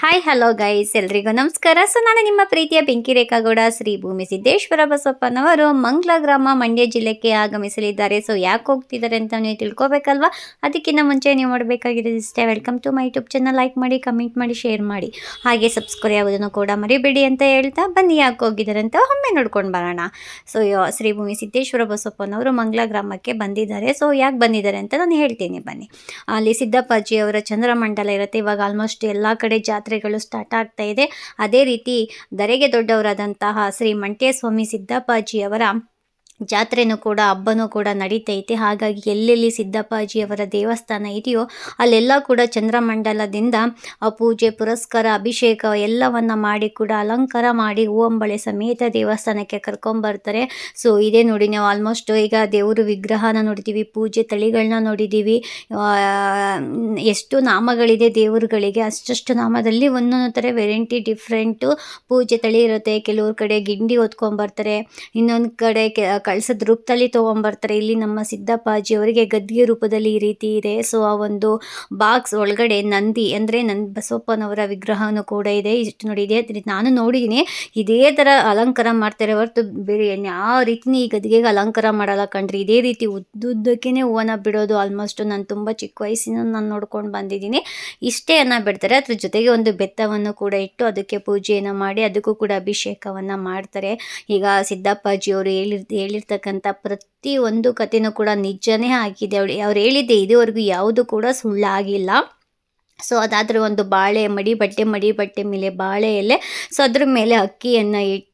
Hi hello guys ಎಲ್ರಿಗೂ ನಮಸ್ಕಾರ. So ನಾನು ನಿಮ್ಮ ಪ್ರೀತಿಯ ಬೆಂಕಿ ರೇಖಾಗೌಡ, ಶ್ರೀ ಭೂಮಿ ಸಿದ್ದೇಶ್ವರ ಬಸಪ್ಪನವರು ಮಂಗ್ಲ ಗ್ರಾಮ, ಮಂಡ್ಯ ಜಿಲ್ಲೆಗೆ ಆಗಮಿಸಲಿದ್ದಾರೆ. ಸೊ ಯಾಕೆ ಹೋಗ್ತಿದ್ದಾರೆ ಅಂತ ನೀವು ತಿಳ್ಕೊಬೇಕಲ್ವಾ? ಅದಕ್ಕಿಂತ ಮುಂಚೆ ನೀವು ಮಾಡಬೇಕಾಗಿದೆ ಇಷ್ಟೇ. Welcome to my YouTube channel like ಮಾಡಿ ಕಮೆಂಟ್ ಮಾಡಿ ಶೇರ್ ಮಾಡಿ. ಹಾಗೆ ಸಬ್ಸ್ಕ್ರೈಬ್ ಆಗೋದನ್ನು ಕೂಡ ಮರಿಬೇಡಿ ಅಂತ ಹೇಳ್ತಾ ಬನ್ನಿ. ಯಾಕೆ ಹೋಗಿದ್ದಾರೆ ಅಂತ ಒಮ್ಮೆ ನೋಡ್ಕೊಂಡು ಬರೋಣ. ಸೊ ಶ್ರೀ ಭೂಮಿ ಸಿದ್ದೇಶ್ವರ ಬಸಪ್ಪನವರು ಮಂಗ್ಲ ಗ್ರಾಮಕ್ಕೆ ಬಂದಿದ್ದಾರೆ. ಸೊ ಯಾಕೆ ಬಂದಿದ್ದಾರೆ ಅಂತ ನಾನು ಹೇಳ್ತೀನಿ ಬನ್ನಿ. ಅಲ್ಲಿ ಸಿದ್ದಪ್ಪಾಜಿ ಅವರ ಚಂದ್ರಮಂಡಲ ಇರುತ್ತೆ. ಇವಾಗ ಆಲ್ಮೋಸ್ಟ್ ಎಲ್ಲ ಕಡೆ ಜಾತ್ರೆಗಳು ಸ್ಟಾರ್ಟ್ ಆಗ್ತಾ ಇದೆ. ಅದೇ ರೀತಿ ದರೆಗೆ ದೊಡ್ಡವರಾದಂತಹ ಶ್ರೀ ಮಂಟೇಸ್ವಾಮಿ ಸಿದ್ದಪ್ಪಾಜಿ ಅವರ ಜಾತ್ರೆನೂ ಕೂಡ, ಹಬ್ಬನೂ ಕೂಡ ನಡೀತೈತೆ. ಹಾಗಾಗಿ ಎಲ್ಲೆಲ್ಲಿ ಸಿದ್ದಪ್ಪಾಜಿಯವರ ದೇವಸ್ಥಾನ ಇದೆಯೋ, ಅಲ್ಲೆಲ್ಲ ಕೂಡ ಚಂದ್ರಮಂಡಲದಿಂದ ಆ ಪೂಜೆ, ಪುರಸ್ಕಾರ, ಅಭಿಷೇಕ ಎಲ್ಲವನ್ನು ಮಾಡಿ ಕೂಡ ಅಲಂಕಾರ ಮಾಡಿ ಹೂವಂಬಳೆ ಸಮೇತ ದೇವಸ್ಥಾನಕ್ಕೆ ಕರ್ಕೊಂಬರ್ತಾರೆ ಸೊ ಇದೇ ನೋಡಿ ನಾವು ಆಲ್ಮೋಸ್ಟ್ ಈಗ ದೇವರು ವಿಗ್ರಹನ ನೋಡಿದ್ದೀವಿ ಪೂಜೆ ತಳಿಗಳನ್ನ ನೋಡಿದ್ದೀವಿ ಎಷ್ಟು ನಾಮಗಳಿದೆ ದೇವರುಗಳಿಗೆ. ಅಷ್ಟಷ್ಟು ನಾಮದಲ್ಲಿ ಒಂದೊಂದು ಥರ ವೆರೈಟಿ ಡಿಫ್ರೆಂಟು ಪೂಜೆ ತಳಿ ಇರುತ್ತೆ. ಕೆಲವ್ರ ಕಡೆ ಗಿಂಡಿ ಹೊತ್ಕೊಂಬರ್ತಾರೆ ಇನ್ನೊಂದು ಕಡೆ ಕೆ ಕಳ್ಸದ ರೂಪದಲ್ಲಿ ತೊಗೊಂಬರ್ತಾರೆ. ಇಲ್ಲಿ ನಮ್ಮ ಸಿದ್ದಪ್ಪಾಜಿ ಅವರಿಗೆ ಗದ್ದಿಗೆ ರೂಪದಲ್ಲಿ ಈ ರೀತಿ ಇದೆ. ಸೊ ಆ ಒಂದು ಬಾಕ್ಸ್ ಒಳಗಡೆ ನಂದಿ ಅಂದರೆ ನನ್ ಬಸವಪ್ಪನವರ ವಿಗ್ರಹನೂ ಕೂಡ ಇದೆ. ಇಷ್ಟು ನೋಡಿ ಇದೇ. ರೀತಿ ನಾನು ನೋಡಿದ್ದೀನಿ ಇದೇ ಥರ ಅಲಂಕಾರ ಮಾಡ್ತಾರೆ ಹೊರತು ಬೇರೆ ಯಾವ ರೀತಿನೇ ಈ ಗದ್ದಿಗೆಗೆ ಅಲಂಕಾರ ಮಾಡಲ್ಲ ಕಣ್ರಿ. ಇದೇ ರೀತಿ ಉದ್ದುದ್ದಕ್ಕೇ ಹೂವನ್ನ ಬಿಡೋದು ಆಲ್ಮೋಸ್ಟ್ ನಾನು ತುಂಬ ಚಿಕ್ಕ ವಯಸ್ಸಿನ ನಾನು ನೋಡ್ಕೊಂಡು ಬಂದಿದ್ದೀನಿ ಇಷ್ಟೇ ಅನ್ನ ಬಿಡ್ತಾರೆ. ಅದ್ರ ಜೊತೆಗೆ ಒಂದು ಬೆತ್ತವನ್ನು ಕೂಡ ಇಟ್ಟು ಅದಕ್ಕೆ ಪೂಜೆಯನ್ನು ಮಾಡಿ ಅದಕ್ಕೂ ಕೂಡ ಅಭಿಷೇಕವನ್ನು ಮಾಡ್ತಾರೆ. ಈಗ ಸಿದ್ದಪ್ಪಾಜಿಯವರು ಹೇಳಿ ಹೇಳಿರ್ತಕ್ಕಂಥ ಪ್ರತಿ ಪ್ರತಿಯೊಂದು ಕಥೆನೂ ಕೂಡ ನಿಜನೇ ಆಗಿದೆ. ಅವಳು, ಅವ್ರು ಹೇಳಿದ್ದೆ ಇದುವರೆಗೂ ಯಾವುದು ಕೂಡ ಸುಳ್ಳಾಗಿಲ್ಲ. ಸೊ, ಅದಾದರೆ ಒಂದು ಬಾಳೆ ಮಡಿ, ಬಟ್ಟೆ ಮಡಿ, ಬಟ್ಟೆ ಮೇಲೆ ಬಾಳೆ ಎಲೆ. ಸೊ, ಅದ್ರ ಮೇಲೆ ಅಕ್ಕಿಯನ್ನು ಇಟ್ಟು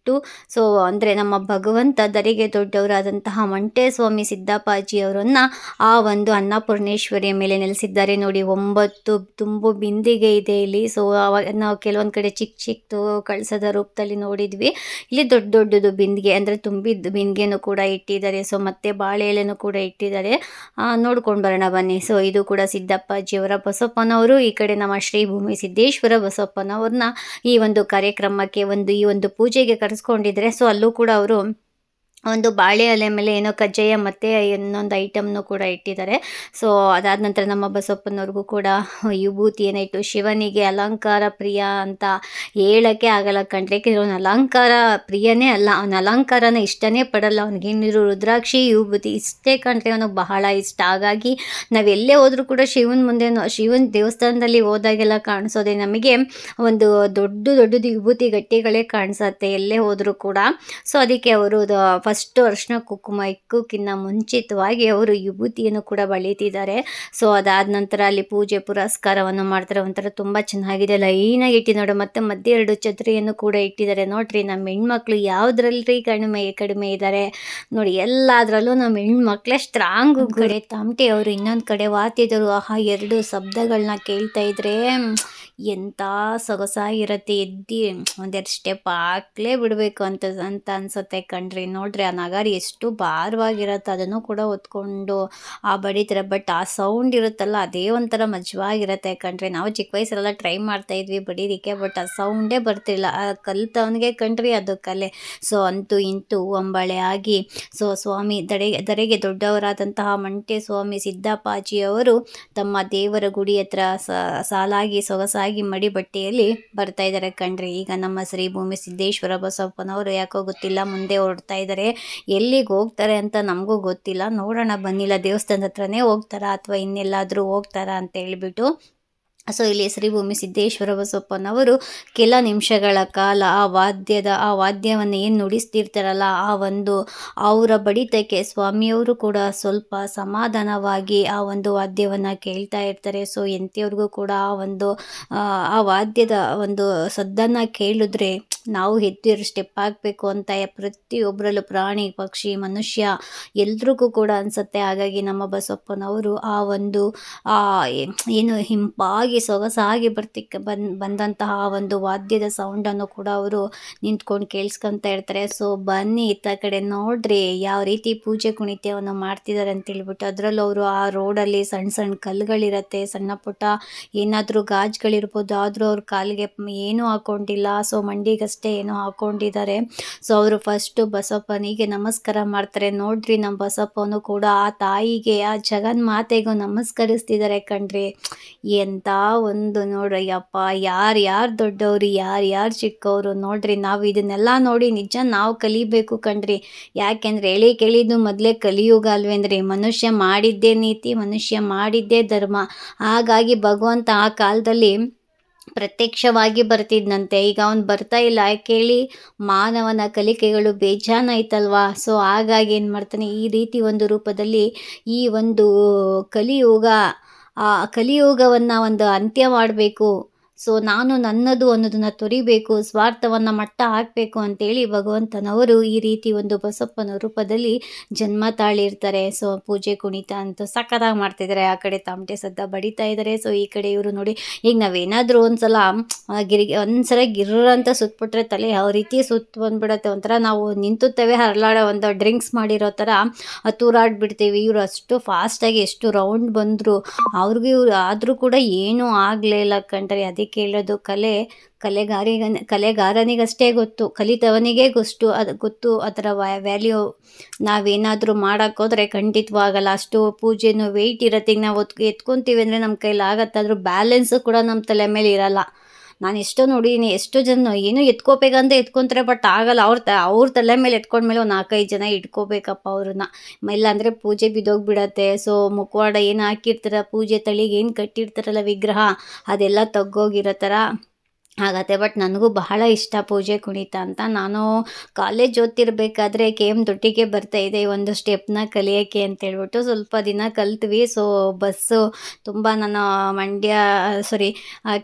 ಸೊ ಅಂದರೆ ನಮ್ಮ ಭಗವಂತ ದರಿಗೆ ದೊಡ್ಡವರಾದಂತಹ ಮಂಟೇಸ್ವಾಮಿ ಸಿದ್ದಪ್ಪಾಜಿಯವರನ್ನು ಆ ಒಂದು ಅನ್ನಪೂರ್ಣೇಶ್ವರಿಯ ಮೇಲೆ ನೆಲೆಸಿದ್ದಾರೆ. ನೋಡಿ, ಒಂಬತ್ತು ತುಂಬು ಬಿಂದಿಗೆ ಇದೆ ಇಲ್ಲಿ. ಸೊ ನಾವು ಕೆಲವೊಂದು ಕಡೆ ಚಿಕ್ಕ ಚಿಕ್ಕದು ಕಳಸದ ರೂಪದಲ್ಲಿ ನೋಡಿದ್ವಿ. ಇಲ್ಲಿ ದೊಡ್ಡ ದೊಡ್ಡದು ಬಿಂದಿಗೆ, ಅಂದರೆ ತುಂಬಿದ ಬಿಂದಿಗೆನೂ ಕೂಡ ಇಟ್ಟಿದ್ದಾರೆ. ಸೊ, ಮತ್ತೆ ಬಾಳೆ ಎಲೆನೂ ಕೂಡ ಇಟ್ಟಿದ್ದಾರೆ. ನೋಡ್ಕೊಂಡು ಬರೋಣ ಬನ್ನಿ. ಸೊ, ಇದು ಕೂಡ ಸಿದ್ದಪ್ಪಾಜಿಯವರ ಬಸಪ್ಪನವರು. ಈ ಕಡೆ ನಮ್ಮ ಶ್ರೀ ಭೂಮಿ ಸಿದ್ದೇಶ್ವರ ಬಸಪ್ಪನವ್ರನ್ನ ಈ ಒಂದು ಕಾರ್ಯಕ್ರಮಕ್ಕೆ ಒಂದು ಈ ಒಂದು ಪೂಜೆಗೆ ಕರೆಸ್ಕೊಂಡಿದ್ರೆ ಸೊ ಅಲ್ಲೂ ಕೂಡ ಅವರು ಒಂದು ಬಾಳೆ ಎಲೆ ಮೇಲೆ ಏನೋ ಕಜ್ಜಾಯ ಮತ್ತು ಇನ್ನೊಂದು ಐಟಮ್ನು ಕೂಡ ಇಟ್ಟಿದ್ದಾರೆ. ಸೊ ಅದಾದ ನಂತರ ನಮ್ಮ ಬಸಪ್ಪನವ್ರಿಗೂ ಕೂಡ ವಿಭೂತಿ ಏನಾಯಿತು? ಶಿವನಿಗೆ ಅಲಂಕಾರ ಪ್ರಿಯ ಅಂತ ಹೇಳೋಕ್ಕೆ ಆಗಲ್ಲ ಕಂಡ್ರೆ ಅವ್ನು ಅಲಂಕಾರ ಪ್ರಿಯನೇ ಅಲ್ಲ. ಅವನ ಅಲಂಕಾರನ ಇಷ್ಟನೇ ಪಡಲ್ಲ. ಅವ್ನಿಗೆ ರುದ್ರಾಕ್ಷಿ ವಿಭೂತಿ ಇಷ್ಟೇ ಕಂಡ್ರೆ ಅವನಿಗೆ ಬಹಳ ಇಷ್ಟ. ಹಾಗಾಗಿ ನಾವು ಎಲ್ಲೇ ಹೋದರೂ ಕೂಡ ಶಿವನ ಮುಂದೆ ಶಿವನ ದೇವಸ್ಥಾನದಲ್ಲಿ ಹೋದಾಗೆಲ್ಲ ಕಾಣಿಸೋದೆ ನಮಗೆ ಒಂದು ದೊಡ್ಡ ದೊಡ್ಡದು ವಿಭೂತಿ ಗಟ್ಟಿಗಳೇ ಕಾಣಿಸತ್ತೆ ಎಲ್ಲೇ ಹೋದರೂ ಕೂಡ. ಸೊ ಅದಕ್ಕೆ ಅವರು ಫಸ್ಟ್ ಅರ್ಶಿನ ಕುಂಕುಮ ಇಕ್ಕೋಕ್ಕಿಂತ ಮುಂಚಿತವಾಗಿ ಅವರು ವಿಭೂತಿಯನ್ನು ಕೂಡ ಬಳಿತಿದ್ದಾರೆ ಸೊ ಅದಾದ ನಂತರ ಅಲ್ಲಿ ಪೂಜೆ ಪುರಸ್ಕಾರವನ್ನು ಮಾಡ್ತಾರೆ. ಒಂಥರ ತುಂಬ ಚೆನ್ನಾಗಿದೆ. ಲೈನಾಗಿ ಇಟ್ಟಿ ನೋಡು. ಮತ್ತೆ ಮಧ್ಯೆ ಎರಡು ಛತ್ರಿಯನ್ನು ಕೂಡ ಇಟ್ಟಿದ್ದಾರೆ. ನೋಡ್ರಿ ನಮ್ಮ ಹೆಣ್ಮಕ್ಳು ಯಾವುದ್ರಲ್ಲಿ ಕಡಿಮೆ ಕಡಿಮೆ ಇದ್ದಾರೆ. ನೋಡಿ ಎಲ್ಲದರಲ್ಲೂ ನಮ್ಮ ಹೆಣ್ಮಕ್ಳೇ ಸ್ಟ್ರಾಂಗ್ ಕಡೆ ತಮಟೆ ಅವರು ಇನ್ನೊಂದು ಕಡೆ ವಾತಿದ್ರು ಆಹಾ ಎರಡು ಶಬ್ದಗಳನ್ನ ಕೇಳ್ತಾ ಇದ್ರೆ ಎಂಥ ಸೊಗಸಾಗಿರುತ್ತೆ, ಎದ್ದು ಒಂದೆರಡು ಸ್ಟೆಪ್ ಹಾಕ್ಲೇ ಬಿಡಬೇಕು ಅಂತ ಅಂತ ಅನ್ಸುತ್ತೆ ಕಣ್ರಿ. ನೋಡ್ರಿ, ಆ ನಗಾರಿ ಎಷ್ಟು ಭಾರವಾಗಿರುತ್ತೆ, ಅದನ್ನು ಕೂಡ ಹೊತ್ಕೊಂಡು ಆ ಬಡಿತಾರೆ ಬಟ್ ಆ ಸೌಂಡ್ ಇರುತ್ತಲ್ಲ, ಅದೇ ಒಂಥರ ಮಜವಾಗಿರುತ್ತೆ ಕಣ್ರಿ. ನಾವು ಚಿಕ್ಕ ವಯಸ್ಸಲ್ಲ ಟ್ರೈ ಮಾಡ್ತಾ ಇದ್ವಿ ಬಡೀಲಿಕ್ಕೆ ಬಟ್ ಆ ಸೌಂಡೇ ಬರ್ತಿಲ್ಲ ಆ ಕಲ್ತವನಿಗೆ ಕಣ್ರಿ ಅದು ಕಲೆ. ಸೊ ಅಂತೂ ಇಂತೂ ಒಂಬಳೆ ಆಗಿ ಸೊ ಸ್ವಾಮಿ ದಡೆಗೆ ದರೆಗೆ ದೊಡ್ಡವರಾದಂತಹ ಮಂಟೆ ಸ್ವಾಮಿ ಸಿದ್ದಪ್ಪಾಜಿಯವರು ತಮ್ಮ ದೇವರ ಗುಡಿ ಹತ್ರ ಸಾಲಾಗಿ ಸೊಗಸಾಗಿ ಮಡಿ ಬಟ್ಟೆಯಲ್ಲಿ ಬರ್ತಾ ಇದ್ದಾರೆ ಕಣ್ರಿ. ಈಗ ನಮ್ಮ ಶ್ರೀ ಭೂಮಿ ಸಿದ್ದೇಶ್ವರ ಬಸಪ್ಪನವರು ಯಾಕೋ ಗೊತ್ತಿಲ್ಲ, ಮುಂದೆ ಹೊರಡ್ತಾ ಇದ್ದಾರೆ. ಎಲ್ಲಿಗೆ ಹೋಗ್ತಾರೆ ಅಂತ ನಮಗೂ ಗೊತ್ತಿಲ್ಲ. ನೋಡೋಣ ಬನ್ನಿಲ್ಲ ದೇವಸ್ಥಾನದ ಹತ್ರನೇ ಹೋಗ್ತಾರಾ ಅಥವಾ ಇನ್ನೆಲ್ಲಾದರೂ ಹೋಗ್ತಾರಾ ಅಂತ ಹೇಳ್ಬಿಟ್ಟು ಸೊ ಇಲ್ಲಿ ಶ್ರೀಭೂಮಿ ಸಿದ್ದೇಶ್ವರ ಬಸಪ್ಪನವರು ಕೆಲ ನಿಮಿಷಗಳ ಕಾಲ ಆ ವಾದ್ಯದ ಆ ವಾದ್ಯವನ್ನು ಏನು ನುಡಿಸ್ತಿರ್ತಾರಲ್ಲ ಆ ಒಂದು ಅವರ ಬಡಿತಕ್ಕೆ ಸ್ವಾಮಿಯವರು ಕೂಡ ಸ್ವಲ್ಪ ಸಮಾಧಾನವಾಗಿ ಆ ಒಂದು ವಾದ್ಯವನ್ನು ಕೇಳ್ತಾ ಇರ್ತಾರೆ. ಸೊ ಎಂಥವ್ರಿಗೂ ಕೂಡ ಆ ಒಂದು ಆ, ವಾದ್ಯದ ಒಂದು ಸದ್ದನ್ನು ಕೇಳಿದ್ರೆ ನಾವು ಹೆದ್ದಿರೋ ಸ್ಟೆಪ್ ಹಾಕಬೇಕು ಅಂತ ಪ್ರತಿಯೊಬ್ಬರಲ್ಲೂ ಪ್ರಾಣಿ, ಪಕ್ಷಿ, ಮನುಷ್ಯ ಎಲ್ರಿಗೂ ಕೂಡ ಅನಿಸುತ್ತೆ. ಹಾಗಾಗಿ ನಮ್ಮ ಬಸಪ್ಪನವರು ಆ ಒಂದು ಏನು ಹಿಂಪಾಗಿ ಸೊಗಸಾಗಿ ಬರ್ತಿಕ್ಕೆ ಬಂದ್, ಬಂದಂತಹ ಒಂದು ವಾದ್ಯದ ಸೌಂಡನ್ನು ಕೂಡ ಅವರು ನಿಂತ್ಕೊಂಡು ಕೇಳಿಸ್ಕೊಂತ ಇರ್ತಾರೆ. ಸೊ ಬನ್ನಿ ಇತ್ತ ಕಡೆ ನೋಡ್ರಿ ಯಾವ ರೀತಿ ಪೂಜೆ ಕುಣಿತ್ಯವನ್ನು ಮಾಡ್ತಿದ್ದಾರೆ ಅಂತ ಹೇಳ್ಬಿಟ್ಟು ಅದರಲ್ಲೂ ಅವರು ಆ ರೋಡಲ್ಲಿ ಸಣ್ಣ ಸಣ್ಣ ಕಲ್ಲುಗಳಿರತ್ತೆ, ಸಣ್ಣ ಪುಟ್ಟ ಏನಾದರೂ ಗಾಜ್ಗಳಿರ್ಬೋದು ಆದರೂ ಅವ್ರ ಕಾಲಿಗೆ ಏನೂ ಹಾಕೊಂಡಿಲ್ಲ. ಸೊ ಮಂಡಿಗೆ ಅಷ್ಟೇ ಏನೋ ಹಾಕೊಂಡಿದ್ದಾರೆ. ಸೊ ಅವರು ಫಸ್ಟು ಬಸಪ್ಪನಿಗೆ ನಮಸ್ಕಾರ ಮಾಡ್ತಾರೆ. ನೋಡ್ರಿ, ನಮ್ಮ ಬಸಪ್ಪನು ಕೂಡ ಆ ತಾಯಿಗೆ, ಆ ಜಗನ್ಮಾತೆಗೂ ನಮಸ್ಕರಿಸ್ತಿದ್ದಾರೆ ಕಣ್ರಿ. ಎಂಥ ಒಂದು ನೋಡ್ರಯ್ಯಪ್ಪ, ಯಾರು ಯಾರು ದೊಡ್ಡವ್ರು, ಯಾರು ಯಾರು ಚಿಕ್ಕವರು, ನೋಡ್ರಿ, ನಾವು ಇದನ್ನೆಲ್ಲ ನೋಡಿ ನಿಜ ನಾವು ಕಲಿಬೇಕು ಕಣ್ರಿ. ಯಾಕೆಂದ್ರೆ ಎಳಿ ಕೇಳಿದ್ದು ಮೊದಲೇ ಕಲಿಯುಗ ಮನುಷ್ಯ ಮಾಡಿದ್ದೇ ನೀತಿ, ಮನುಷ್ಯ ಮಾಡಿದ್ದೇ ಧರ್ಮ. ಹಾಗಾಗಿ ಭಗವಂತ ಆ ಕಾಲದಲ್ಲಿ ಪ್ರತ್ಯಕ್ಷವಾಗಿ ಬರ್ತಿದ್ನಂತೆ. ಈಗ ಅವ್ನು ಬರ್ತಾ ಇಲ್ಲ. ಕೇಳಿ? ಮಾನವನ ಕಲಿಕೆಗಳು ಬೇಜಾನ ಆಯ್ತಲ್ವಾ ಸೊ, ಹಾಗಾಗಿ ಏನು ಮಾಡ್ತಾನೆ? ಈ ರೀತಿ ಒಂದು ರೂಪದಲ್ಲಿ ಈ ಒಂದು ಕಲಿಯುಗ, ಆ ಕಲಿಯುಗವನ್ನು ಒಂದು ಅಂತ್ಯ ಮಾಡಬೇಕು. ಸೊ ನಾನು ನನ್ನದು ಅನ್ನೋದನ್ನು ತೊರಿಬೇಕು, ಸ್ವಾರ್ಥವನ್ನು ಮಟ್ಟ ಹಾಕಬೇಕು ಅಂತೇಳಿ ಭಗವಂತನವರು ಈ ರೀತಿ ಒಂದು ಬಸಪ್ಪನ ರೂಪದಲ್ಲಿ ಜನ್ಮ ತಾಳಿರ್ತಾರೆ. ಸೊ ಪೂಜೆ, ಕುಣಿತ ಅಂತ ಸಖತ್ತಾಗಿ ಮಾಡ್ತಿದ್ದಾರೆ ಆ ಕಡೆ ತಮಟೆ ಸದ್ದ ಬಡಿತಾ ಇದ್ದಾರೆ ಸೊ ಈ ಕಡೆ ಇವರು ನೋಡಿ, ಈಗ ನಾವೇನಾದರೂ ಒಂದ್ಸಲ ಸಲ ಗಿರಿ, ಒಂದ್ಸಲ ಗಿರ್ರ ಅಂತ ಸುತ್ತಬಿಟ್ರೆ ತಲೆ ಯಾವ ರೀತಿ ಸುತ್ತ ಬಂದ್ಬಿಡತ್ತೆ. ಒಂಥರ ನಾವು ನಿಂತುತ್ತೇವೆ ಹರಳಾಡೋ ಒಂದು ಡ್ರಿಂಕ್ಸ್ ಮಾಡಿರೋ ಥರ ತೂರಾಡ್ಬಿಡ್ತೀವಿ. ಇವರು ಅಷ್ಟು ಫಾಸ್ಟಾಗಿ ಎಷ್ಟು ರೌಂಡ್ ಬಂದರು. ಅವ್ರಿಗೂ ಇವ್ರು ಆದರೂ ಕೂಡ ಏನೂ ಆಗಲೇ ಇಲ್ಲ ಕಣ್ರಿ. ಕೇಳೋದು ಕಲೆ, ಕಲೆಗಾರಿಗ, ಕಲೆಗಾರನಿಗಷ್ಟೇ ಗೊತ್ತು, ಕಲಿತವನಿಗೇ ಗೊತ್ತು ಅದು ಗೊತ್ತು, ಅದರ ವ್ಯಾಲ್ಯೂ ನಾವೇನಾದರೂ ಮಾಡೋಕ್ಕೋದ್ರೆ ಖಂಡಿತವಾಗಲ್ಲ. ಅಷ್ಟು ಪೂಜೆನೂ ವೆಯ್ಟ್ ಇರತ್ತೆ ಈಗ ನಾವು ಎತ್ಕೊತೀವಿ ಅಂದರೆ ನಮ್ಮ ಕೈಲಿ ಆಗತ್ತೆ ಅದ್ರ ಬ್ಯಾಲೆನ್ಸು ಕೂಡ ನಮ್ಮ ತಲೆ ಮೇಲೆ ಇರಲ್ಲ. ನಾನು ಎಷ್ಟೋ ನೋಡಿದ್ದೀನಿ ಎಷ್ಟೋ ಜನ ಏನು ಎತ್ಕೋಬೇಕಂತ ಎತ್ಕೊತಾರೆ ಬಟ್ ಆಗಲ್ಲ. ಅವ್ರ ತ, ಅವ್ರ ತಲೆ ಮೇಲೆ ಎತ್ಕೊಂಡ್ಮೇಲೆ ಒಂದು ನಾಲ್ಕೈದು ಜನ ಇಟ್ಕೋಬೇಕಪ್ಪ ಅವ್ರನ್ನ. ಇಲ್ಲಾಂದರೆ ಪೂಜೆ ಬಿದ್ದೋಗ್ಬಿಡತ್ತೆ. ಸೊ ಮುಖವಾಡ ಏನು ಹಾಕಿರ್ತಾರೆ, ಪೂಜೆ ತಳಿಗೆ ಏನು ಕಟ್ಟಿರ್ತಾರಲ್ಲ ವಿಗ್ರಹ, ಅದೆಲ್ಲ ತಗ್ಗೋಗಿರೋ ಥರ ಆಗತ್ತೆ. ಬಟ್ ನನಗೂ ಬಹಳ ಇಷ್ಟ ಪೂಜೆ ಕುಣಿತ ಅಂತ. ನಾನು ಕಾಲೇಜ್ ಓದ್ತಿರ್ಬೇಕಾದ್ರೆ ಕೆ ಎಂ ದೊಡ್ಡಿಗೆ ಬರ್ತಾ ಇದೆ ಒಂದು ಸ್ಟೆಪ್ನ ಕಲಿಯೋಕ್ಕೆ ಅಂತೇಳ್ಬಿಟ್ಟು ಸ್ವಲ್ಪ ದಿನ ಕಲ್ತ್ವಿ. ಸೊ ಬಸ್ಸು ತುಂಬ ನಾನು Mandya sorry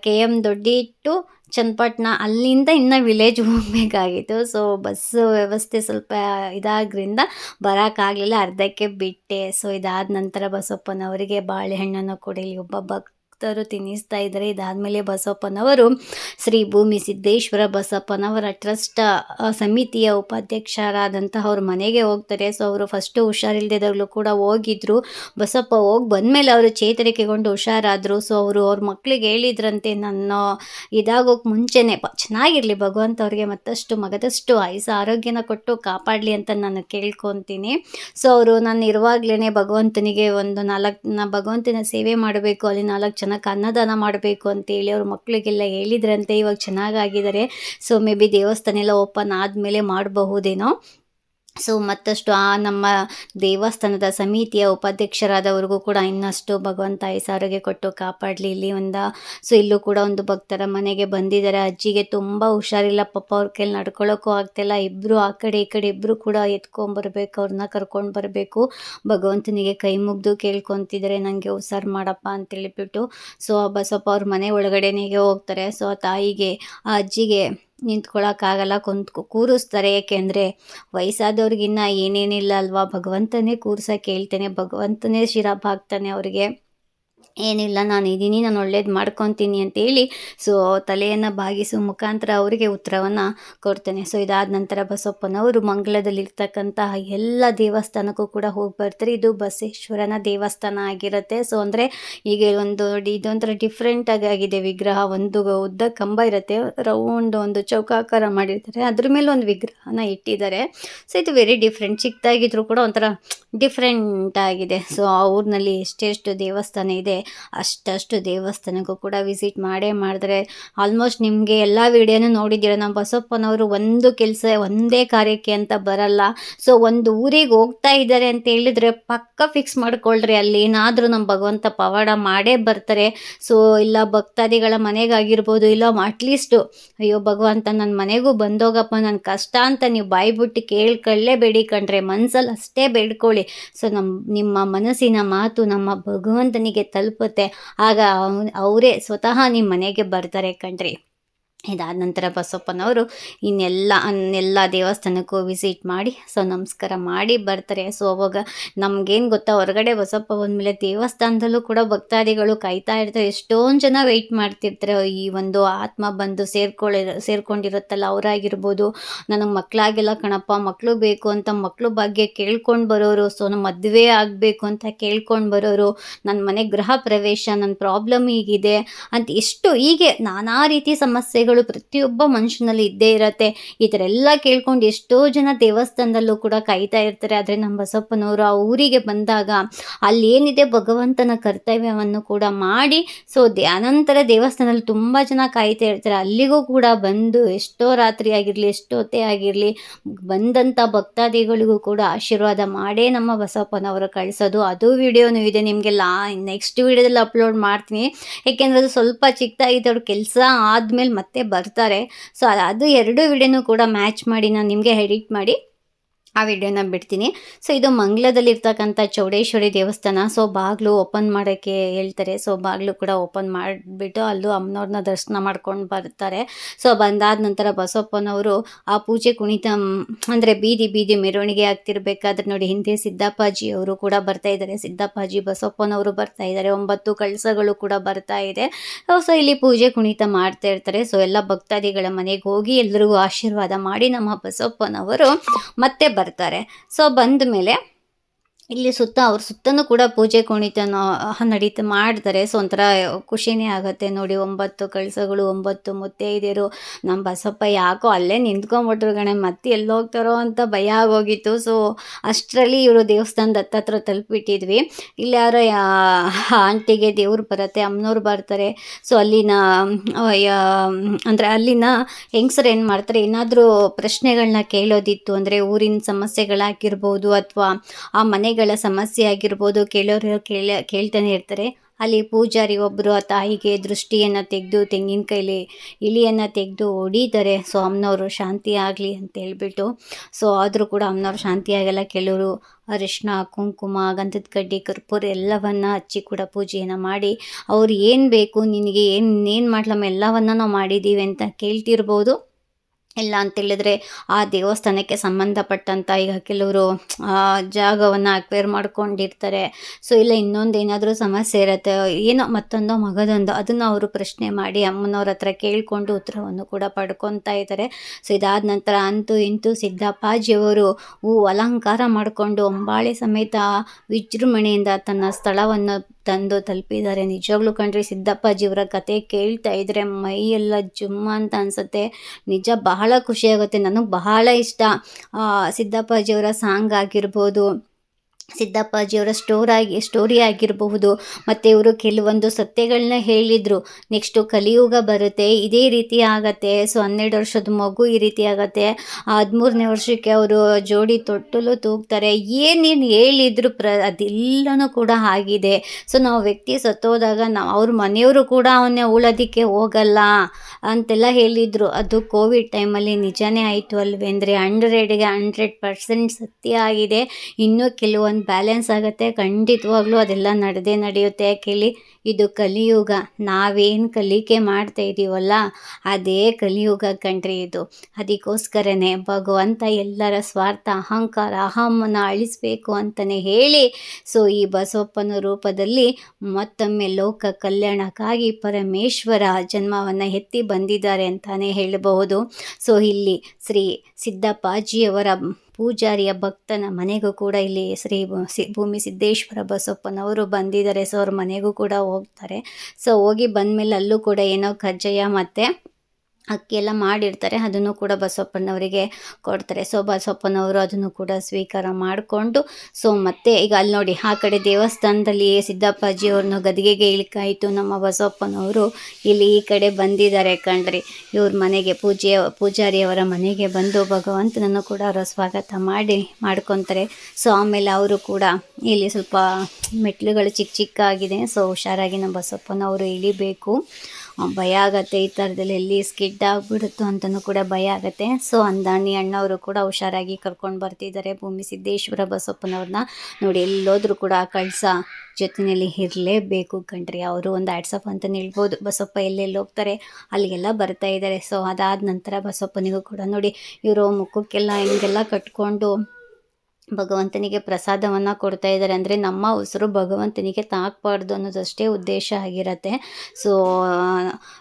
K M Doddi to Channapatna ಅಲ್ಲಿಂದ ಇನ್ನು ವಿಲೇಜ್ ಹೋಗಬೇಕಾಗಿತ್ತು. ಸೊ ಬಸ್ಸು ವ್ಯವಸ್ಥೆ ಸ್ವಲ್ಪ ಇದಾದ್ರಿಂದ ಬರೋಕ್ಕಾಗಲಿಲ್ಲ. ಅರ್ಧಕ್ಕೆ ಬಿಟ್ಟೆ. ಸೊ ಇದಾದ ನಂತರ ಬಸಪ್ಪನವರಿಗೆ ಬಾಳೆಹಣ್ಣನ್ನು ಕೊಡಲಿ. ಒಬ್ಬ ಭಕ್ತರು ತಿನ್ನಿಸ್ತಾ ಇದ್ದಾರೆ. ಇದಾದಮೇಲೆ ಬಸಪ್ಪನವರು ಶ್ರೀ ಭೂಮಿ ಸಿದ್ದೇಶ್ವರ ಬಸಪ್ಪನವರ ಟ್ರಸ್ಟ್ ಸಮಿತಿಯ ಉಪಾಧ್ಯಕ್ಷರಾದಂತಹ ಅವ್ರ ಮನೆಗೆ ಹೋಗ್ತಾರೆ. ಸೊ ಅವರು ಫಸ್ಟು ಹುಷಾರಿಲ್ದಿದ್ದಾಗಲೂ ಕೂಡ ಹೋಗಿದ್ರು. ಬಸಪ್ಪ ಹೋಗಿ ಬಂದಮೇಲೆ ಅವರು ಚೇತರಿಕೆಗೊಂಡು ಹುಷಾರಾದರು. ಸೊ ಅವರು ಅವ್ರ ಮಕ್ಕಳಿಗೆ ಹೇಳಿದ್ರಂತೆ, ನನ್ನ ಇದಾಗೋಕೆ ಮುಂಚೆನೇ ಚೆನ್ನಾಗಿರಲಿ ಭಗವಂತ ಅವ್ರಿಗೆ, ಮತ್ತಷ್ಟು ಮಗದಷ್ಟು ಆಯುಸ ಆರೋಗ್ಯನ ಕೊಟ್ಟು ಕಾಪಾಡಲಿ ಅಂತ ನಾನು ಕೇಳ್ಕೊತೀನಿ. ಸೊ ಅವರು, ನಾನು ಇರುವಾಗಲೇ ಭಗವಂತನಿಗೆ ಒಂದು ನಾಲ್ಕು, ನಾ ಭಗವಂತನ ಸೇವೆ ಮಾಡಬೇಕು. ಅಲ್ಲಿ ನಾಲ್ಕು ಜನಕ್ಕೆ ಅನ್ನದಾನ ಮಾಡಬೇಕು ಅಂತೇಳಿ ಅವ್ರ ಮಕ್ಕಳಿಗೆಲ್ಲ ಹೇಳಿದ್ರಂತೆ, ಇವಾಗ ಚೆನ್ನಾಗಾಗಿದ್ದಾರೆ ಸೊ ಮೇ ಬಿ ದೇವಸ್ಥಾನ ಎಲ್ಲ ಓಪನ್ ಆದಮೇಲೆ ಮಾಡಬಹುದೇನೋ. ಸೊ ಮತ್ತಷ್ಟು ಆ ನಮ್ಮ ದೇವಸ್ಥಾನದ ಸಮಿತಿಯ ಉಪಾಧ್ಯಕ್ಷರಾದವ್ರಿಗೂ ಕೂಡ ಇನ್ನಷ್ಟು ಭಗವಂತ ಆರೋಗ್ಯ ಕೊಟ್ಟು ಕಾಪಾಡಲಿ. ಇಲ್ಲಿ ಒಂದು, ಸೊ ಇಲ್ಲೂ ಕೂಡ ಒಂದು ಭಕ್ತರ ಮನೆಗೆ ಬಂದಿದ್ದಾರೆ. ಅಜ್ಜಿಗೆ ತುಂಬ ಹುಷಾರಿಲ್ಲ. ಪಾಪ ಅವ್ರ ಕೈಲಿ ನಡ್ಕೊಳ್ಳೋಕ್ಕೂ ಆಗ್ತಿಲ್ಲ. ಇಬ್ಬರು ಆ ಕಡೆ ಈ ಕಡೆ ಇಬ್ಬರು ಕೂಡ ಎತ್ಕೊಂಬರ್ಬೇಕು ಅವ್ರನ್ನ ಕರ್ಕೊಂಡು ಬರಬೇಕು. ಭಗವಂತನಿಗೆ ಕೈ ಮುಗಿದು ಕೇಳ್ಕೊತಿದ್ದಾರೆ. ನನಗೆ ಹುಷಾರು ಮಾಡಪ್ಪ ಅಂತೇಳಿಬಿಟ್ಟು ಸೊ ಬಸಪ್ಪ ಅವ್ರ ಮನೆ ಒಳಗಡೆನೇ ಹೋಗ್ತಾರೆ. ಸೊ ಆ ತಾಯಿಗೆ, ಆ ಅಜ್ಜಿಗೆ ನಿಂತ್ಕೊಳ್ಳೋಕ್ಕಾಗಲ್ಲ ಕುಂತ್ ಕೂರಿಸ್ತಾರೆ. ಏಕೆಂದರೆ ವಯಸ್ಸಾದವ್ರಿಗಿನ್ನ ಏನೇನಿಲ್ಲ ಅಲ್ವಾ? ಭಗವಂತನೇ ಕೂರ್ಸೋಕ್ಕೆ ಹೇಳ್ತಾನೆ. ಭಗವಂತನೇ ಶಿರಪ್ ಹಾಕ್ತಾನೆ ಅವರಿಗೆ. ಏನಿಲ್ಲ, ನಾನು ಇದ್ದೀನಿ ನಾನು ಒಳ್ಳೇದು ಮಾಡ್ಕೊತೀನಿ ಅಂತೇಳಿ ಸೊ, ತಲೆಯನ್ನು ಬಾಗಿಸುವ ಮುಖಾಂತರ ಅವರಿಗೆ ಉತ್ತರವನ್ನು ಕೊಡ್ತೇನೆ. ಸೊ, ಇದಾದ ನಂತರ ಬಸಪ್ಪನವರು ಮಂಗಳದಲ್ಲಿರ್ತಕ್ಕಂತಹ ಎಲ್ಲ ದೇವಸ್ಥಾನಕ್ಕೂ ಕೂಡ ಹೋಗಿ ಬರ್ತಾರೆ. ಇದು ಬಸವೇಶ್ವರನ ದೇವಸ್ಥಾನ ಆಗಿರುತ್ತೆ. ಸೊ, ಅಂದರೆ ಈಗ ಒಂದು ಇದೊಂಥರ ಡಿಫ್ರೆಂಟಾಗಿ ಆಗಿದೆ. ವಿಗ್ರಹ ಒಂದು ಉದ್ದ ಕಂಬ ಇರುತ್ತೆ. ರೌಂಡ್ ಒಂದು ಚೌಕಾಕಾರ ಮಾಡಿರ್ತಾರೆ. ಅದ್ರ ಮೇಲೆ ಒಂದು ವಿಗ್ರಹನ ಇಟ್ಟಿದ್ದಾರೆ. ಸೊ, ಇದು ವೆರಿ ಡಿಫ್ರೆಂಟ್ ಚಿಕ್ಕದಾಗಿದ್ರು ಕೂಡ ಒಂಥರ ಡಿಫ್ರೆಂಟ್ ಆಗಿದೆ. ಸೊ, ಆ ಊರಿನಲ್ಲಿ ಎಷ್ಟೆಷ್ಟು ದೇವಸ್ಥಾನ ಇದೆ. ಅಷ್ಟಷ್ಟು ದೇವಸ್ಥಾನಕ್ಕೂ ಕೂಡ ವಿಸಿಟ್ ಮಾಡೇ ಮಾಡಿದ್ರೆ ಆಲ್ಮೋಸ್ಟ್ ನಿಮಗೆ ಎಲ್ಲ ವಿಡಿಯೋನೂ ನೋಡಿದ್ದೀರ? ನಮ್ಮ ಬಸಪ್ಪನವರು ಒಂದು ಕೆಲಸ ಒಂದೇ ಕಾರ್ಯಕ್ಕೆ ಅಂತ ಬರಲ್ಲ. ಸೊ ಒಂದು ಊರಿಗೆ ಹೋಗ್ತಾ ಇದ್ದಾರೆ ಅಂತ ಹೇಳಿದ್ರೆ ಪಕ್ಕ ಫಿಕ್ಸ್ ಮಾಡ್ಕೊಳ್ರಿ. ಅಲ್ಲಿ ಏನಾದರೂ ನಮ್ಮ ಭಗವಂತ ಪವಾಡ ಮಾಡೇ ಬರ್ತಾರೆ. ಸೊ ಇಲ್ಲ ಭಕ್ತಾದಿಗಳ ಮನೆಗಾಗಿರ್ಬೋದು, ಇಲ್ಲ ಅಟ್ಲೀಸ್ಟು ಅಯ್ಯೋ ಭಗವಂತ ನನ್ನ ಮನೆಗೂ ಬಂದೋಗಪ್ಪ ನನ್ನ ಕಷ್ಟ ಅಂತ ನೀವು ಬಾಯ್ಬಿಟ್ಟು ಕೇಳ್ಕೊಳ್ಳೇಬೇಡಿ ಕಣ್ರೆ. ಮನಸ್ಸಲ್ಲಿ ಅಷ್ಟೇ ಬೇಡ್ಕೊಳ್ಳಿ. ಸೊ ನಮ್ಮ ನಿಮ್ಮ ಮನಸ್ಸಿನ ಮಾತು ನಮ್ಮ ಭಗವಂತನಿಗೆ ತಲುಪುತ್ತೆ. ಆಗ ಅವರೇ ಸ್ವತಃ ನಿಮ್ಮ ಮನೆಗೆ ಬರ್ತಾರೆ ಕಣ್ರಿ. ಇದಾದ ನಂತರ ಬಸಪ್ಪನವರು ಇನ್ನೆಲ್ಲ ಅನ್ನೆಲ್ಲ ದೇವಸ್ಥಾನಕ್ಕೂ ವಿಸಿಟ್ ಮಾಡಿ, ಸೊ ನಮಸ್ಕಾರ ಮಾಡಿ ಬರ್ತಾರೆ. ಸೊ ಅವಾಗ ನಮಗೇನು ಗೊತ್ತಾ, ಹೊರಗಡೆ ಬಸಪ್ಪ ಬಂದಮೇಲೆ ದೇವಸ್ಥಾನದಲ್ಲೂ ಕೂಡ ಭಕ್ತಾದಿಗಳು ಕಾಯ್ತಾ ಇರ್ತಾರೆ. ಎಷ್ಟೊಂದು ಜನ ವೆಯ್ಟ್ ಮಾಡ್ತಿರ್ತಾರೆ. ಈ ಒಂದು ಆತ್ಮ ಬಂದು ಸೇರ್ಕೊಳ್ಳಿ ಸೇರ್ಕೊಂಡಿರುತ್ತಲ್ಲ, ಅವರಾಗಿರ್ಬೋದು. ನನಗೆ ಮಕ್ಕಳಾಗಿಲ್ಲ ಕಣಪ್ಪ ಮಕ್ಕಳು ಬೇಕು ಅಂತ ಮಕ್ಕಳು ಬಗ್ಗೆ ಕೇಳ್ಕೊಂಡು ಬರೋರು, ಸೊ ನಮ್ಮ ಮದುವೆ ಆಗಬೇಕು ಅಂತ ಕೇಳ್ಕೊಂಡು ಬರೋರು. ನನ್ನ ಮನೆ ಗೃಹ ಪ್ರವೇಶ ನನ್ನ ಪ್ರಾಬ್ಲಮ್ ಹೀಗಿದೆ. ಅಂತ ಎಷ್ಟು ಹೀಗೆ ನಾನಾ ರೀತಿ ಸಮಸ್ಯೆಗಳು ಭಾವನೆಗಳು ಪ್ರತಿಯೊಬ್ಬ ಮನುಷ್ಯನಲ್ಲಿ ಇದ್ದೇ ಇರತ್ತೆ. ಈ ಥರ ಎಲ್ಲ ಕೇಳ್ಕೊಂಡು ಎಷ್ಟೋ ಜನ ದೇವಸ್ಥಾನದಲ್ಲೂ ಕೂಡ ಕಾಯ್ತಾ ಇರ್ತಾರೆ. ಆದರೆ ನಮ್ಮ ಬಸಪ್ಪನವರು ಆ ಊರಿಗೆ ಬಂದಾಗ ಅಲ್ಲೇನಿದೆ ಭಗವಂತನ ಕರ್ತವ್ಯವನ್ನು ಕೂಡ ಮಾಡಿ, ಸೊ ದೇ, ಅನಂತರ ದೇವಸ್ಥಾನದಲ್ಲಿ ತುಂಬ ಜನ ಕಾಯ್ತಾ ಇರ್ತಾರೆ. ಅಲ್ಲಿಗೂ ಕೂಡ ಬಂದು ಎಷ್ಟೋ ರಾತ್ರಿ ಆಗಿರಲಿ, ಎಷ್ಟೋ ಆಗಿರಲಿ ಬಂದಂಥ ಭಕ್ತಾದಿಗಳಿಗೂ ಕೂಡ ಆಶೀರ್ವಾದ ಮಾಡೇ ನಮ್ಮ ಬಸಪ್ಪನವರು ಕಳಿಸೋದು. ಅದು ವಿಡಿಯೋನೂ ಇದೆ, ನಿಮಗೆ ಲಾ ನೆಕ್ಸ್ಟ್ ವಿಡಿಯೋದಲ್ಲಿ ಅಪ್ಲೋಡ್ ಮಾಡ್ತೀನಿ. ಏಕೆಂದರೆ ಅದು ಸ್ವಲ್ಪ ಚಿಕ್ಕದಾಗಿದ್ದವ್ರ ಕೆಲಸ ಆದಮೇಲೆ ಮತ್ತೆ ಬರ್ತಾರೆ. ಸೊ ಅದು ಎರಡು ವಿಡಿಯೋನು ಕೂಡ ಮ್ಯಾಚ್ ಮಾಡಿ ನಾನು ನಿಮಗೆ ಎಡಿಟ್ ಮಾಡಿ ಆ ವಿಡಿಯೋನ ಬಿಡ್ತೀನಿ. ಸೊ ಇದು ಮಂಗ್ಲದಲ್ಲಿರ್ತಕ್ಕಂಥ ಚೌಡೇಶ್ವರಿ ದೇವಸ್ಥಾನ. ಸೊ ಬಾಗಿಲು ಓಪನ್ ಮಾಡೋಕ್ಕೆ ಹೇಳ್ತಾರೆ. ಸೊ ಬಾಗಿಲು ಕೂಡ ಓಪನ್ ಮಾಡಿಬಿಟ್ಟು ಅಲ್ಲೂ ಅಮ್ಮನವ್ರನ್ನ ದರ್ಶನ ಮಾಡ್ಕೊಂಡು ಬರ್ತಾರೆ. ಸೊ ಬಂದಾದ ನಂತರ ಬಸಪ್ಪನವರು ಆ ಪೂಜೆ ಕುಣಿತ ಅಂದರೆ ಬೀದಿ ಬೀದಿ ಮೆರವಣಿಗೆ ಆಗ್ತಿರ್ಬೇಕಾದ್ರೆ ನೋಡಿ, ಹಿಂದೆ ಸಿದ್ದಪ್ಪಾಜಿ ಅವರು ಕೂಡ ಬರ್ತಾ ಇದ್ದಾರೆ. ಸಿದ್ದಪ್ಪಾಜಿ, ಬಸಪ್ಪನವರು ಬರ್ತಾ ಇದ್ದಾರೆ. ಒಂಬತ್ತು ಕಳಸಗಳು ಕೂಡ ಬರ್ತಾ ಇದೆ. ಸೊ ಇಲ್ಲಿ ಪೂಜೆ ಕುಣಿತ ಮಾಡ್ತಾ ಇರ್ತಾರೆ. ಸೊ ಎಲ್ಲ ಭಕ್ತಾದಿಗಳ ಮನೆಗೆ ಹೋಗಿ ಎಲ್ಲರಿಗೂ ಆಶೀರ್ವಾದ ಮಾಡಿ ನಮ್ಮ ಬಸಪ್ಪನವರು ಮತ್ತೆ ಬರ್ತಾರೆ. ಸೊ ಬಂದ ಮೇಲೆ ಇಲ್ಲಿ ಸುತ್ತ, ಅವ್ರ ಸುತ್ತನೂ ಕೂಡ ಪೂಜೆ ಕುಣಿತನ ನಡೀತ ಮಾಡ್ತಾರೆ ಸೊ ಒಂಥರ ಖುಷಿನೇ ಆಗುತ್ತೆ. ನೋಡಿ, ಒಂಬತ್ತು ಕಳಸಗಳು, ಒಂಬತ್ತು ಮುತ್ತೈದೆಯರು. ನಮ್ಮ ಬಸಪ್ಪ ಯಾಕೋ ಅಲ್ಲೇ ನಿಂತ್ಕೊಂಡ್ಬಿಟ್ರು ಗಣೆ ಮತ್ತೆ ಎಲ್ಲಿ ಹೋಗ್ತಾರೋ ಅಂತ ಭಯ ಆಗೋಗಿತ್ತು. ಸೊ ಅಷ್ಟರಲ್ಲಿ ಇವರು ದೇವಸ್ಥಾನದ ಹತ್ತತ್ರ ತಲುಪಿಟ್ಟಿದ್ವಿ. ಇಲ್ಲಿ ಯಾರೋ ಆಂಟಿಗೆ ದೇವ್ರು ಬರುತ್ತೆ, ಅಮ್ಮನವ್ರು ಬರ್ತಾರೆ. ಸೊ ಅಲ್ಲಿನ ಅಂದರೆ ಅಲ್ಲಿನ ಹೆಂಗಸರು ಏನು ಮಾಡ್ತಾರೆ, ಏನಾದರೂ ಪ್ರಶ್ನೆಗಳನ್ನ ಕೇಳೋದಿತ್ತು, ಅಂದರೆ ಊರಿನ ಸಮಸ್ಯೆಗಳಾಗಿರ್ಬೋದು, ಅಥವಾ ಆ ಮನೆಗೆ ಗಳ ಸಮಸ್ಯೆ ಆಗಿರ್ಬೋದು, ಕೇಳೋರು ಕೇಳ, ಕೇಳ್ತಾನೆ ಇರ್ತಾರೆ. ಅಲ್ಲಿ ಪೂಜಾರಿ ಒಬ್ಬರು ಆ ತಾಯಿಗೆ ದೃಷ್ಟಿಯನ್ನು ತೆಗೆದು ತೆಂಗಿನಕಾಯಿಲಿ ಇಲಿಯನ್ನು ತೆಗೆದು ಹೊಡೀತಾರೆ. ಸೊ, ಅಮ್ಮನವರು ಶಾಂತಿ ಆಗಲಿ ಅಂತ ಹೇಳ್ಬಿಟ್ಟು. ಸೊ, ಆದರೂ ಕೂಡ ಅಮ್ಮನವ್ರು ಶಾಂತಿ ಆಗಲ್ಲ. ಕೆಲವರು ಅರಿಶಿನ ಕುಂಕುಮ, ಗಂಧದ ಕಡ್ಡಿ, ಕರ್ಪೂರ ಎಲ್ಲವನ್ನ ಹಚ್ಚಿ ಕೂಡ ಪೂಜೆಯನ್ನು ಮಾಡಿ, ಅವ್ರು ಏನು ಬೇಕು, ನಿನಗೆ ಏನು ಏನು ಮಾಡ್ಲಮ್ಮ, ಎಲ್ಲವನ್ನ ನಾವು ಮಾಡಿದ್ದೀವಿ ಅಂತ ಕೇಳ್ತಿರ್ಬೋದು. ಇಲ್ಲ ಅಂತೇಳಿದರೆ ಆ ದೇವಸ್ಥಾನಕ್ಕೆ ಸಂಬಂಧಪಟ್ಟಂಥ ಈಗ ಕೆಲವರು ಜಾಗವನ್ನು ಅಕ್ವೇರ್ ಮಾಡ್ಕೊಂಡಿರ್ತಾರೆ. ಸೊ ಇಲ್ಲ ಇನ್ನೊಂದು ಏನಾದರೂ ಸಮಸ್ಯೆ ಇರುತ್ತೆ, ಏನೋ ಮತ್ತೊಂದೋ ಮಗದೊಂದು, ಅದನ್ನು ಅವರು ಪ್ರಶ್ನೆ ಮಾಡಿ ಅಮ್ಮನವ್ರ ಹತ್ರ ಕೇಳಿಕೊಂಡು ಉತ್ತರವನ್ನು ಕೂಡ ಪಡ್ಕೊತಾ ಇದ್ದಾರೆ ಸೊ ಇದಾದ ನಂತರ ಅಂತೂ ಇಂತೂ ಸಿದ್ದಪ್ಪಾಜಿಯವರು ಹೂ ಅಲಂಕಾರ ಮಾಡಿಕೊಂಡು, ಅಂಬಾಳೆ ಸಮೇತ ವಿಜೃಂಭಣೆಯಿಂದ ತನ್ನ ಸ್ಥಳವನ್ನು ತಂದು ತಲುಪಿದ್ದಾರೆ. ನಿಜವಾಗ್ಲೂ ಕಣ್ರಿ, ಸಿದ್ದಪ್ಪಾಜಿಯವರ ಕತೆ ಕೇಳ್ತಾ ಮೈ ಎಲ್ಲ ಜುಮ್ಮ ಅಂತ ಅನ್ಸುತ್ತೆ. ನಿಜ ಬಹಳ ಖುಷಿಯಾಗುತ್ತೆ ನನಗೆ ಬಹಳ ಇಷ್ಟ. ಸಿದ್ದಪ್ಪಾಜಿಯವರ ಸಾಂಗ್ ಆಗಿರ್ಬೋದು ಸಿದ್ದಪ್ಪಾಜಿಯವರ ಸ್ಟೋರಾಗಿ ಸ್ಟೋರಿ ಆಗಿರಬಹುದು. ಮತ್ತು ಇವರು ಕೆಲವೊಂದು ಸತ್ಯಗಳನ್ನ ಹೇಳಿದರು. ನೆಕ್ಸ್ಟು ಕಲಿಯುಗ ಬರುತ್ತೆ, ಇದೇ ರೀತಿ ಆಗತ್ತೆ. ಸೊ ಹನ್ನೆರಡು ವರ್ಷದ ಮಗು ಈ ರೀತಿ ಆಗತ್ತೆ. ಹದಿಮೂರನೇ ವರ್ಷಕ್ಕೆ ಅವರು ಜೋಡಿ ತೊಟ್ಟಲು ತೂಗ್ತಾರೆ. ಏನೇನು ಹೇಳಿದ್ರು ಪ್ರ, ಅದೆಲ್ಲನೂ ಕೂಡ ಆಗಿದೆ. ಸೊ ನಾವು ವ್ಯಕ್ತಿ ಸತ್ತೋದಾಗ ನಾವು, ಅವ್ರ ಮನೆಯವರು ಕೂಡ ಅವನ್ನೇ ಉಳೋದಕ್ಕೆ ಹೋಗಲ್ಲ ಅಂತೆಲ್ಲ ಹೇಳಿದರು. ಅದು ಕೋವಿಡ್ ಟೈಮಲ್ಲಿ ನಿಜನೇ ಆಯಿತು ಅಲ್ವೇಂದರೆ? ಹಂಡ್ರೆಡ್ಗೆ ಹಂಡ್ರೆಡ್ ಪರ್ಸೆಂಟ್ ಸತ್ಯ ಆಗಿದೆ. ಇನ್ನೂ ಕೆಲವೊಂದು ಬ್ಯಾಲೆನ್ಸ್ ಆಗುತ್ತೆ. ಖಂಡಿತವಾಗ್ಲೂ ಅದೆಲ್ಲ ನಡೆದೇ ನಡೆಯುತ್ತೆ ಯಾಕೇಳಿ ಇದು ಕಲಿಯುಗ. ನಾವೇನು ಕಲಿಕೆ ಮಾಡ್ತಾ ಇದ್ದೀವಲ್ಲ ಅದೇ ಕಲಿಯುಗ ಕಣ್ರಿ ಇದು. ಅದಕ್ಕೋಸ್ಕರನೇ ಭಗವಂತ ಎಲ್ಲರ ಸ್ವಾರ್ಥ, ಅಹಂಕಾರ, ಅಹಮ್ಮನ ಅಳಿಸ್ಬೇಕು ಅಂತಲೇ ಹೇಳಿ, ಸೊ ಈ ಬಸವಪ್ಪನ ರೂಪದಲ್ಲಿ ಮತ್ತೊಮ್ಮೆ ಲೋಕ ಕಲ್ಯಾಣಕ್ಕಾಗಿ ಪರಮೇಶ್ವರ ಜನ್ಮವನ್ನು ಎತ್ತಿ ಬಂದಿದ್ದಾರೆ ಅಂತಲೇ ಹೇಳಬಹುದು. ಸೊ ಇಲ್ಲಿ ಶ್ರೀ ಸಿದ್ದಪ್ಪಾಜಿಯವರ ಪೂಜಾರಿಯ ಭಕ್ತನ ಮನೆಗೂ ಕೂಡ ಇಲ್ಲಿ ಶ್ರೀ ಭೂಮಿ ಸಿದ್ದೇಶ್ವರ ಬಸಪ್ಪನವರು ಬಂದಿದ್ದಾರೆ. ಸೊ ಅವ್ರ ಮನೆಗೂ ಕೂಡ ಹೋಗ್ತಾರೆ. ಸೊ ಹೋಗಿ ಬಂದಮೇಲೆ ಅಲ್ಲೂ ಕೂಡ ಏನೋ ಕಜ್ಜಾಯ ಮತ್ತು ಅಕ್ಕಿ ಎಲ್ಲ ಮಾಡಿರ್ತಾರೆ, ಅದನ್ನು ಕೂಡ ಬಸವಪ್ಪನವರಿಗೆ ಕೊಡ್ತಾರೆ. ಸೊ, ಬಸವಪ್ಪನವರು ಅದನ್ನು ಕೂಡ ಸ್ವೀಕಾರ ಮಾಡಿಕೊಂಡು, ಸೊ, ಮತ್ತೆ ಈಗ ಅಲ್ಲಿ ನೋಡಿ, ಆ ಕಡೆ ದೇವಸ್ಥಾನದಲ್ಲಿ ಸಿದ್ದಪ್ಪಾಜಿ ಅವ್ರನ್ನ ಗದಿಗೆಗೆ ಇಳಿಕಾಯಿತು. ನಮ್ಮ ಬಸವಪ್ಪನವರು ಇಲ್ಲಿ ಈ ಕಡೆ ಬಂದಿದ್ದಾರೆ ಕಣ್ರಿ. ಇವ್ರ ಮನೆಗೆ ಪೂಜೆ ಪೂಜಾರಿಯವರ ಮನೆಗೆ ಬಂದು ಭಗವಂತನನ್ನು ಕೂಡ ಅವರ ಸ್ವಾಗತ ಮಾಡಿ, ಮಾಡ್ಕೊತಾರೆ. ಸೊ, ಆಮೇಲೆ ಅವರು ಕೂಡ ಇಲ್ಲಿ ಸ್ವಲ್ಪ ಮೆಟ್ಲುಗಳು ಚಿಕ್ಕ ಚಿಕ್ಕ ಆಗಿದೆ ಸೊ, ಹುಷಾರಾಗಿ ನಮ್ಮ ಬಸಪ್ಪನವರು ಇಳಿಬೇಕು. ಭಯ ಆಗತ್ತೆ ಈ ಥರದಲ್ಲಿ ಎಲ್ಲಿ ಸ್ಕಿಡ್ ಆಗಿಬಿಡುತ್ತೋ ಅಂತಲೂ ಕೂಡ ಭಯ ಆಗುತ್ತೆ. ಸೊ ಅಂದಾಣಿ ಅಣ್ಣವರು ಕೂಡ ಹುಷಾರಾಗಿ ಕರ್ಕೊಂಡು ಬರ್ತಿದ್ದಾರೆ. ಭೂಮಿ ಸಿದ್ದೇಶ್ವರ ಬಸಪ್ಪನವ್ರನ್ನ ನೋಡಿ ಎಲ್ಲೋದ್ರೂ ಕೂಡ ಕಳಸ ಜೊತೆಯಲ್ಲಿ ಇರಲೇಬೇಕು ಕಣ್ರಿ. ಅವರು ಒಂದು ಆ್ಯಡ್ಸಪ್ ಅಂತಲೇ ಹೇಳ್ಬೋದು. ಬಸಪ್ಪ ಎಲ್ಲೆಲ್ಲಿ ಹೋಗ್ತಾರೆ? ಅಲ್ಲಿಗೆಲ್ಲ ಬರ್ತಾ ಇದ್ದಾರೆ. ಸೊ ಅದಾದ ನಂತರ ಬಸಪ್ಪನಿಗೂ ಕೂಡ ನೋಡಿ ಇವರು ಮುಖಕ್ಕೆಲ್ಲ ಹಿಂಗೆಲ್ಲ ಕಟ್ಕೊಂಡು ಭಗವಂತನಿಗೆ ಪ್ರಸಾದವನ್ನು ಕೊಡ್ತಾ ಇದ್ದಾರೆ ಅಂದರೆ ನಮ್ಮ ಉಸಿರು ಭಗವಂತನಿಗೆ ತಾಕಬಾರ್ದು ಅನ್ನೋದಷ್ಟೇ ಉದ್ದೇಶ ಆಗಿರತ್ತೆ. ಸೊ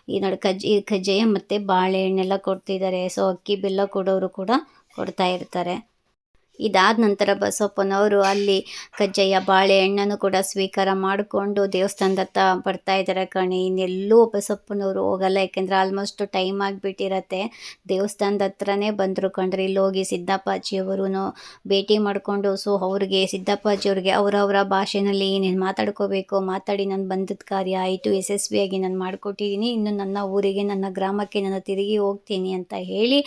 ಈ ನೋಡಿ ಕಜ್ಜಿ ಕಜ್ಜಾಯ ಮತ್ತು ಬಾಳೆಹಣ್ಣೆಲ್ಲ ಕೊಡ್ತಿದ್ದಾರೆ ಸೊ ಅಕ್ಕಿ ಬೆಲ್ಲ ಕೊಡೋರು ಕೂಡ ಕೊಡ್ತಾ ಇರ್ತಾರೆ. ಇದಾದ ನಂತರ ಬಸವಪ್ಪನವರು ಅಲ್ಲಿ ಕಜ್ಜಾಯ ಬಾಳೆಹಣ್ಣನ್ನು ಕೂಡ ಸ್ವೀಕಾರ ಮಾಡಿಕೊಂಡು ದೇವಸ್ಥಾನದತ್ತ ಬರ್ತಾ ಇದ್ದಾರೆ ಕಣಿ. ಇನ್ನೆಲ್ಲೂ ಬಸಪ್ಪನವರು ಹೋಗಲ್ಲ, ಯಾಕೆಂದರೆ ಆಲ್ಮೋಸ್ಟ್ ಟೈಮ್ ಆಗಿಬಿಟ್ಟಿರತ್ತೆ. ದೇವಸ್ಥಾನದ ಹತ್ರನೇ ಬಂದರು ಕಂಡ್ರೆ ಇಲ್ಲಿ ಹೋಗಿ ಸಿದ್ದಪ್ಪಾಜಿಯವರು ಭೇಟಿ ಮಾಡಿಕೊಂಡು ಸೊ ಅವ್ರಿಗೆ, ಸಿದ್ದಪ್ಪಾಜಿಯವ್ರಿಗೆ ಅವರವರ ಭಾಷೆನಲ್ಲಿ ಏನೇನು ಮಾತಾಡ್ಕೋಬೇಕು, ಮಾತಾಡಿ ನಾನು ಬಂದದ ಕಾರ್ಯ ಆಯಿತು, ಯಶಸ್ವಿಯಾಗಿ ನಾನು ಮಾಡಿಕೊಟ್ಟಿದ್ದೀನಿ ಇನ್ನು ನನ್ನ ಊರಿಗೆ, ನನ್ನ ಗ್ರಾಮಕ್ಕೆ ನಾನು ತಿರುಗಿ ಹೋಗ್ತೀನಿ ಅಂತ ಹೇಳಿ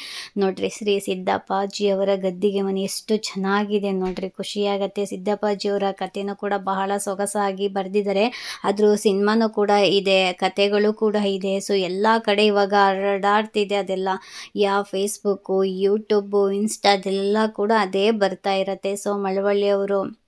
ನೋಡ್ರಿ ಶ್ರೀ ಸಿದ್ದಪ್ಪಾಜಿಯವರ ಗದ್ದಿಗೆ ಮನೆ ಎಷ್ಟು ಚೆನ್ನಾಗಿದೆ ನೋಡ್ರಿ. ಖುಷಿಯಾಗತ್ತೆ. ಸಿದ್ದಪ್ಪಾಜಿಯವರ ಕಥೆನೂ ಕೂಡ ಬಹಳ ಸೊಗಸಾಗಿ ಬರೆದಿದ್ದಾರೆ. ಅದ್ರ ಸಿನಿಮಾನೂ ಕೂಡ ಇದೆ. ಕತೆಗಳು ಕೂಡ ಇದೆ. ಸೊ, ಎಲ್ಲ ಕಡೆ ಇವಾಗ ಹರಡಾಡ್ತಿದೆ ಅದೆಲ್ಲ. ಯಾ, ಫೇಸ್ಬುಕ್ಕು, ಯೂಟ್ಯೂಬು, ಇನ್ಸ್ಟಾ ಅದೆಲ್ಲ ಕೂಡ ಅದೇ ಬರ್ತಾ ಇರತ್ತೆ. ಸೊ, ಮಳವಳ್ಳಿಯವರು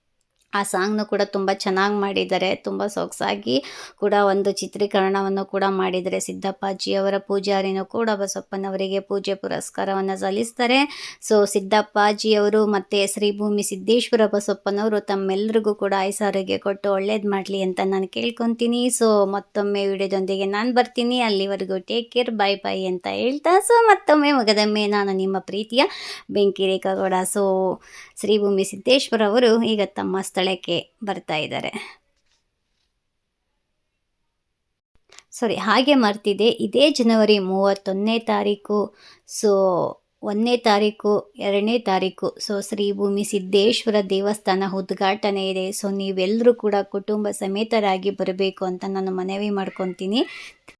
ಆ ಸಾಂಗ್ನು ಕೂಡ ತುಂಬ ಚೆನ್ನಾಗಿ ಮಾಡಿದ್ದಾರೆ. ತುಂಬ ಸೊಗಸಾಗಿ ಕೂಡ ಒಂದು ಚಿತ್ರೀಕರಣವನ್ನು ಕೂಡ ಮಾಡಿದ್ದಾರೆ. ಸಿದ್ದಪ್ಪಾಜಿಯವರ ಪೂಜಾರಿನೂ ಕೂಡ ಬಸಪ್ಪನವರಿಗೆ ಪೂಜೆ ಪುರಸ್ಕಾರವನ್ನು ಸಲ್ಲಿಸ್ತಾರೆ. ಸೊ, ಸಿದ್ದಪ್ಪಾಜಿಯವರು ಮತ್ತು ಶ್ರೀ ಭೂಮಿ ಸಿದ್ದೇಶ್ವರ ಬಸಪ್ಪನವರು ತಮ್ಮೆಲ್ಲರಿಗೂ ಕೂಡ ಐಸಾರಿಗೆ ಕೊಟ್ಟು ಒಳ್ಳೇದು ಮಾಡಲಿ ಅಂತ ನಾನು ಕೇಳ್ಕೊತೀನಿ. ಸೊ, ಮತ್ತೊಮ್ಮೆ ವಿಡಿಯೋದೊಂದಿಗೆ ನಾನು ಬರ್ತೀನಿ. ಅಲ್ಲಿವರೆಗೂ ಟೇಕ್ ಕೇರ್ ಬಾಯ್ ಬಾಯ್ ಅಂತ ಹೇಳ್ತಾ, ಸೊ, ಮತ್ತೊಮ್ಮೆ ಮಗದೊಮ್ಮೆ ನಾನು ನಿಮ್ಮ ಪ್ರೀತಿಯ ಬೆಂಕಿ ರೇಖಾಗೌಡ. ಸೊ ಶ್ರೀ ಭೂಮಿ ಸಿದ್ದೇಶ್ವರ ಅವರು ಈಗ ತಮ್ಮ ಸ್ಥಳಕ್ಕೆ ಬರ್ತಾ ಇದ್ದಾರೆ. ಸಾರಿ ಹಾಗೆ ಮರ್ತಿದೆ. ಇದೇ ಜನವರಿ ಮೂವತ್ತೊಂದನೇ ತಾರೀಕು ಸೊ ಒಂದನೇ ತಾರೀಕು, ಎರಡನೇ ತಾರೀಕು ಸೊ ಶ್ರೀ ಭೂಮಿ ಸಿದ್ದೇಶ್ವರ ದೇವಸ್ಥಾನ ಉದ್ಘಾಟನೆ ಇದೆ. ಸೊ ನೀವೆಲ್ಲರೂ ಕೂಡ ಕುಟುಂಬ ಸಮೇತರಾಗಿ ಬರಬೇಕು ಅಂತ ನಾನು ಮನವಿ ಮಾಡ್ಕೊತೀನಿ.